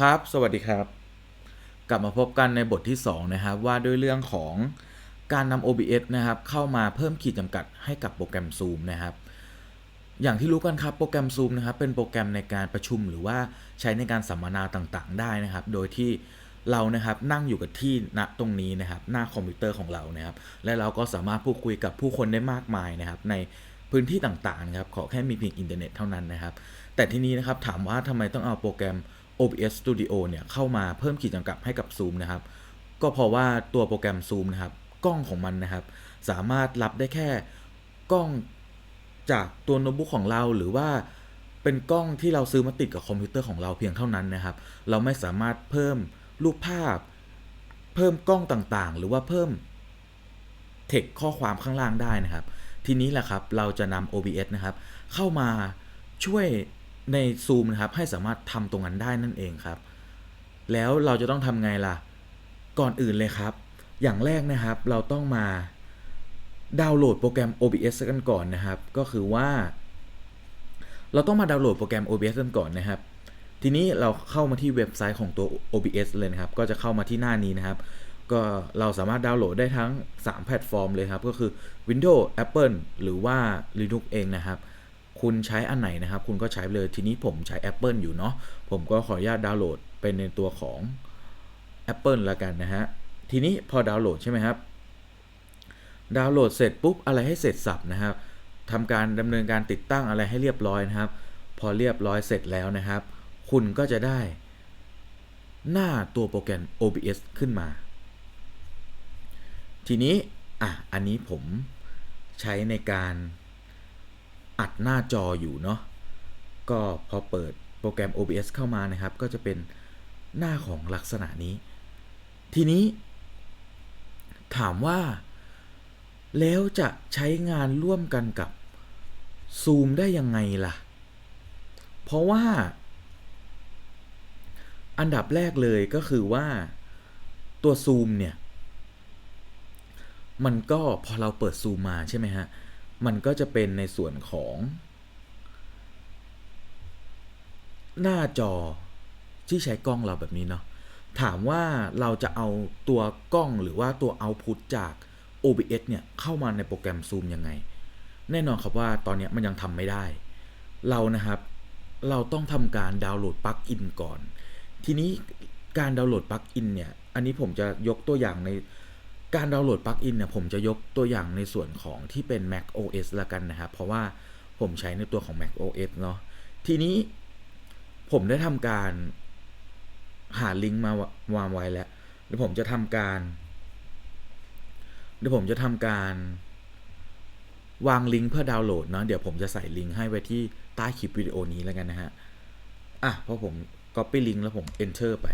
ครับ สวัสดีครับ กลับมาพบกันในบทที่ 2 นะครับ ว่าด้วยเรื่องของการนำ OBS นะครับ เข้ามาเพิ่มขีดจำกัดให้กับโปรแกรม Zoom นะครับ อย่างที่รู้กันครับ โปรแกรม Zoom นะครับ เป็นโปรแกรมในการประชุมหรือว่าใช้ในการสัมมนาต่างๆ ได้นะครับ โดยที่เรานะครับนั่งอยู่กับที่ณตรงนี้นะครับ หน้าคอมพิวเตอร์ของเรานะครับ และเราก็สามารถพูดคุยกับผู้คนได้มากมายนะครับ ในพื้นที่ต่างๆนะครับ ขอแค่มีเพียงอินเทอร์เน็ตเท่านั้นนะครับ แต่ทีนี้นะครับถามว่าทำไมต้องเอาโปรแกรม OBS Studio เนี่ยเข้ามาเพิ่มขีดจำกัดให้กับ Zoom นะครับ ก็เพราะว่าตัวโปรแกรม Zoom นะครับ กล้องของมันนะครับ สามารถรับได้แค่กล้องจากตัวโน้ตบุ๊กของเราหรือว่าเป็นกล้องที่เราซื้อมาติดกับคอมพิวเตอร์ของเราเพียงเท่านั้นนะครับ เราไม่สามารถเพิ่มรูปภาพ เพิ่มกล้องต่างๆ หรือว่าเพิ่มเทคข้อความข้างล่างได้นะครับ ทีนี้แหละครับเราจะนำ OBS นะครับ เข้ามาช่วย ใน Zoom นะครับให้สามารถทำตรงนั้นได้นั่นเองครับ แล้วเราจะต้องทำไงล่ะ ก่อนอื่นเลยครับ อย่างแรกนะครับเราต้องมาดาวน์โหลดโปรแกรม OBS กันก่อนนะครับ ก็คือว่า เราต้องมาดาวน์โหลดโปรแกรม OBS กันก่อนนะครับ ทีนี้เราเข้ามาที่เว็บไซต์ของตัว OBS เลยนะครับ ก็จะเข้ามาที่หน้านี้นะครับ ก็เราสามารถดาวน์โหลดได้ทั้ง 3 แพลตฟอร์มเลยครับ ก็คือ Windows Apple หรือว่า Linux เองนะครับ คุณใช้อันไหนนะครับ คุณก็ใช้ไปเลยทีนี้ผมใช้ Apple อยู่เนาะผมก็ขออนุญาตดาวน์โหลดเป็นในตัวของ Apple ล้วกันนะฮะทีนี้พอดาวน์โหลดใช่ไหมครับดาวน์โหลดเสร็จปุ๊บอะไรให้เสร็จสับนะครับทำการดำเนินการติดตั้งอะไรให้เรียบร้อยนะครับ พอเรียบร้อยเสร็จแล้วนะครับ คุณก็จะได้ หน้าตัวโปรแกรม OBS ขึ้นมา ทีนี้อะอันนี้ผมใช้ในการ อัดหน้าจออยู่เนาะก็พอเปิดโปรแกรม OBS เข้ามานะครับ ก็จะเป็นหน้าของลักษณะนี้ ทีนี้ ถามว่า แล้วจะใช้งานร่วมกันกับ Zoom ได้ยังไงล่ะ เพราะว่า อันดับแรกเลยก็คือว่าตัว Zoom เนี่ย มันก็พอเราเปิด Zoom มาใช่ไหมฮะ มันก็จะเป็นในส่วนของ หน้าจอที่ใช้กล้องเราแบบนี้เนาะถามว่าเราจะเอาตัวกล้องหรือว่าตัว output จาก OBS เนี่ยเข้ามาในโปรแกรม Zoom ยังไง แน่นอนครับว่าตอนนี้มันยังทำไม่ได้ เรานะครับ เราต้องทำการดาวน์โหลดปลั๊กอินก่อน ทีนี้การดาวน์โหลดปลั๊กอินเนี่ย อันนี้ผมจะยกตัวอย่างใน การดาวน์โหลดปลั๊กอินเนี่ยผมจะยกตัวอย่างในส่วนของที่เป็น Mac OS ละกันนะครับ เพราะว่าผมใช้ในตัวของ Mac OS เนาะทีนี้ผมได้ทำการหาลิงก์มาวางไว้แล้วเดี๋ยวผมจะทำการเดี๋ยวผมจะทำการวางลิงก์เพื่อดาวน์โหลดเนาะเดี๋ยวผมจะใส่ลิงก์ให้ไว้ที่ใต้คลิปวิดีโอนี้แล้วกันนะฮะอะพอผม copy ลิงก์แล้วผม enter ไป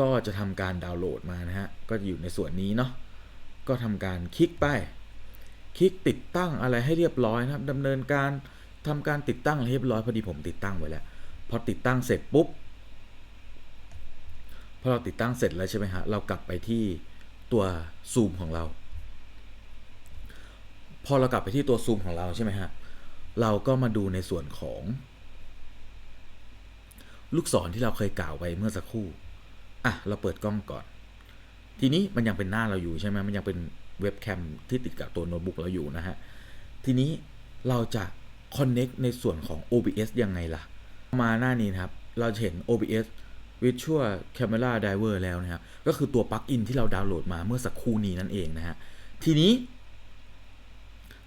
ก็จะทำการดาวน์โหลดมานะฮะ ก็อยู่ในส่วนนี้เนาะ ก็ทำการคลิกไป คลิกติดตั้งอะไรให้เรียบร้อยนะครับดำเนินการทำการติดตั้งให้เรียบร้อยพอดีผมติดตั้งไว้แล้ว พอติดตั้งเสร็จปุ๊บ พอเราติดตั้งเสร็จแล้วใช่ไหมฮะ เรากลับไปที่ตัวซูมของเรา พอเรากลับไปที่ตัวซูมของเราใช่ไหมฮะ เราก็มาดูในส่วนของ ลูกศรที่เราเคยกล่าวไว้เมื่อสักครู่ อะเราเปิดกล้องก่อน ทีนี้มันยังเป็นหน้าเราอยู่ใช่ไหมมันยังเป็นเว็บแคมที่ติดกับตัวโน้ตบุ๊กเราอยู่นะฮะ ทีนี้เราจะ connect ในส่วนของ OBS ยังไงล่ะ มาหน้านี้นะครับ เราเห็น OBS Virtual Camera Driver แล้วนะครับ ก็คือตัวปลั๊กอินที่เราดาวน์โหลดมาเมื่อสักครู่นี้นั่นเองนะฮะ ทีนี้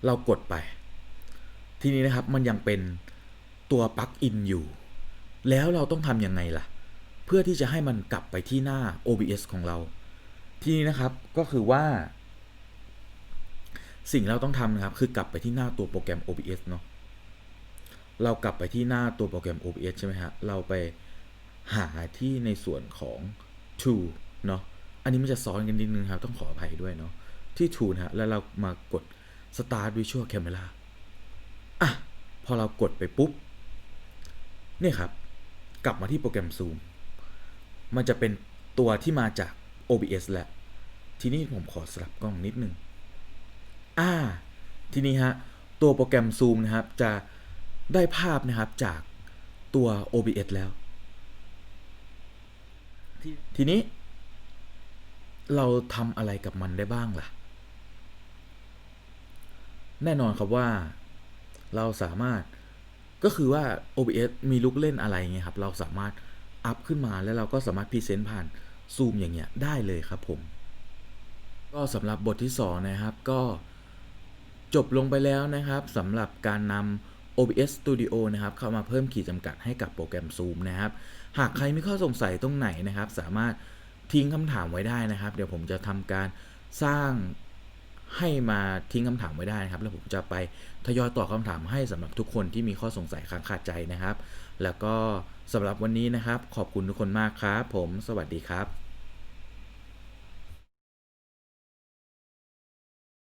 เรากดไป ทีนี้นะครับมันยังเป็นตัวปลั๊กอินอยู่ แล้วเราต้องทำยังไงล่ะ เพื่อที่จะให้มันกลับไปที่หน้า OBS ของเรา ทีนี้นะครับก็คือว่า สิ่งเราต้องทำนะครับ คือกลับไปที่หน้าตัวโปรแกรม OBS เนาะเรากลับไปที่หน้าตัวโปรแกรม OBS ใช่ไหมฮะ เราไปหาที่ในส่วนของ to เนาะ อันนี้มันจะซ้อนกันนิดนึงครับ ต้องขออภัยด้วยเนาะ ที่ to นะฮะ แล้วเรามากด Start Visual Camera อะ พอเรากดไปปุ๊บ เนี่ยครับ กลับมาที่โปรแกรม Zoom มันจะเป็นตัวที่มาจาก OBS แหละ ทีนี้ผมขอสลับกล้องนิดนึงอ่า ทีนี้ฮะ ตัวโปรแกรม Zoom นะครับ จะได้ภาพนะครับจากตัว OBS แล้ว ทีทีนี้ เราทำอะไรกับมันได้บ้างล่ะ แน่นอนครับว่าเราสามารถก็คือว่า OBS มีลูกเล่นอะไรเงี้ยครับ เราสามารถ อัพขึ้นมาแล้วเราก็สามารถพรีเซนต์ผ่านซูมอย่างเงี้ยได้เลยครับผม ก็สำหรับบทที่ 2 นะครับก็จบลงไปแล้วนะครับสำหรับการนำ OBS Studio นะครับเข้ามาเพิ่มขีดจำกัดให้กับโปรแกรม Zoom นะครับ หากใครมีข้อสงสัยตรงไหนนะครับ สามารถทิ้งคำถามไว้ได้นะครับ เดี๋ยวผมจะทำการสร้าง ให้มาทิ้งคำถามไว้ได้นะครับ แล้วผมจะไปทยอยตอบคำถามให้สำหรับทุกคนที่มีข้อสงสัยค้างคาใจนะครับ แล้วก็สำหรับวันนี้นะครับ ขอบคุณทุกคนมากครับ ผมสวัสดีครับ